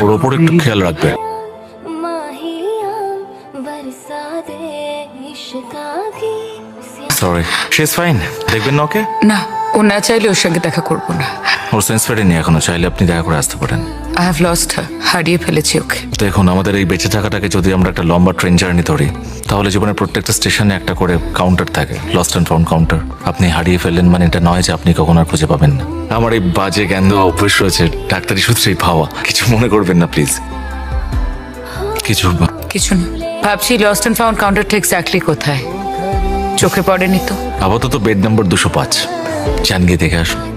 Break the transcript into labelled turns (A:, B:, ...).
A: ওর ওপর একটু খেয়াল রাখবে। সরি সে ফাইন দেখবেন না ওকে?
B: না ও না চাইলে ওর সঙ্গে দেখা করব না।
A: ওর সেন্স ফেরেনি এখনও চাইলে আপনি দেখা করে আসতে পারেন।
B: আই হ্যাভ লস্ট হার হারিয়ে ফেলেছি ওকে।
A: দেখুন আমাদের এই বেঁচে থাকাটাকে যদি আমরা একটা লম্বা ট্রেন জার্নি ধরি তাহলে জীবনের প্রত্যেকটা স্টেশনে একটা করে কাউন্টার থাকে লস্ট অ্যান্ড ফাউন্ড কাউন্টার আপনি হারিয়ে ফেললেন মানে এটা নয় যে আপনি কখনো আর খুঁজে পাবেন না। আমার এই বাজে জ্ঞান দেওয়া অভ্যেস রয়েছে ডাক্তারি সূত্রেই পাওয়া। কিছু মনে করবেন না প্লিজ কিছু
B: কিছু না। ভাবছি লস্ট অ্যান্ড ফাউন্ড কাউন্টারটা এক্স্যাক্টলি কোথায়। চোখে পড়েনি তো।
A: আপাতত বেড নম্বর দুশো পাঁচ। চান গিয়ে দেখে আসুন।